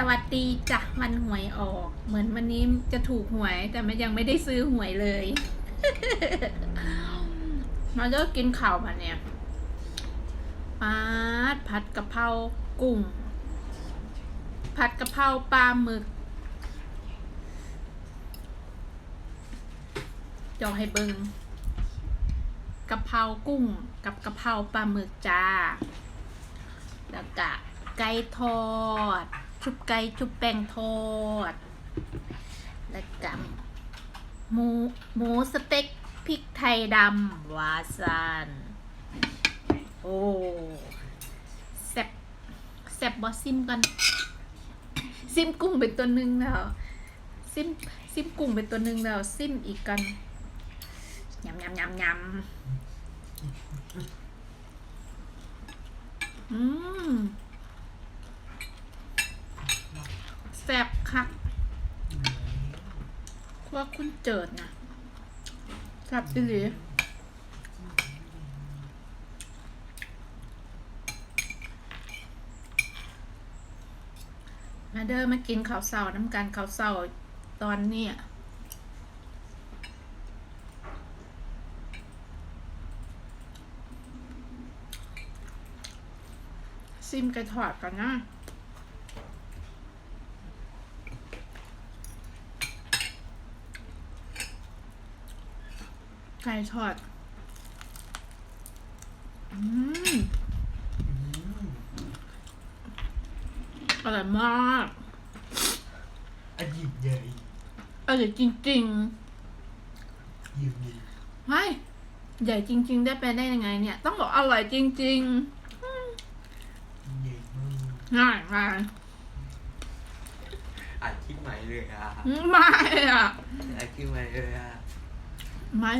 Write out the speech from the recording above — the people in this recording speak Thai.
สวัสดีจ้ะวันหวยออก เหมือนวันนี้จะถูกหวยแต่มันยังไม่ได้ซื้อหวยเลยมาเลิกกินข่าวมาเนี่ยปาดผัดกะเพรากุ้ง ผัดกะเพราปลาหมึกจอให้เบิงกะเพรากุ้งกับกะเพราปลาหมึกจ้า แล้วก็ไก่ทอด ชุบไก่ชุบแป้งทอด แล้วก็หมูหมูสเต็กพริกไทยดำวาซานโอ้แซบแซบบอซิมกัน ซิมกุ้งเป็นตัวหนึ่งแล้วซิมซิมกุ้งเป็นตัวหนึ่งแล้วซิมอีกกันยำยำยำยำอืม แซ่บคักว่าคุณเจิดนะแซ่บดิลีมาเด้อมากินข้าวเสาน้ำกันข้าวเสาตอนเนี้ยซิมไก่ทอดกันนะ ไก่ทอด อืมอร่อยมากอะหยิบใหญ่อร่อยจริงหยิบใหญ่ๆไม่ใหญ่จริง ๆ ได้ไปได้ยังไง เนี่ย ต้องบอกอร่อยจริงใหญ่มากๆ ง่ายมากอัดคลิปใหม่เลยอะไม่อะอัดคลิปใหม่เลยอะ ไม่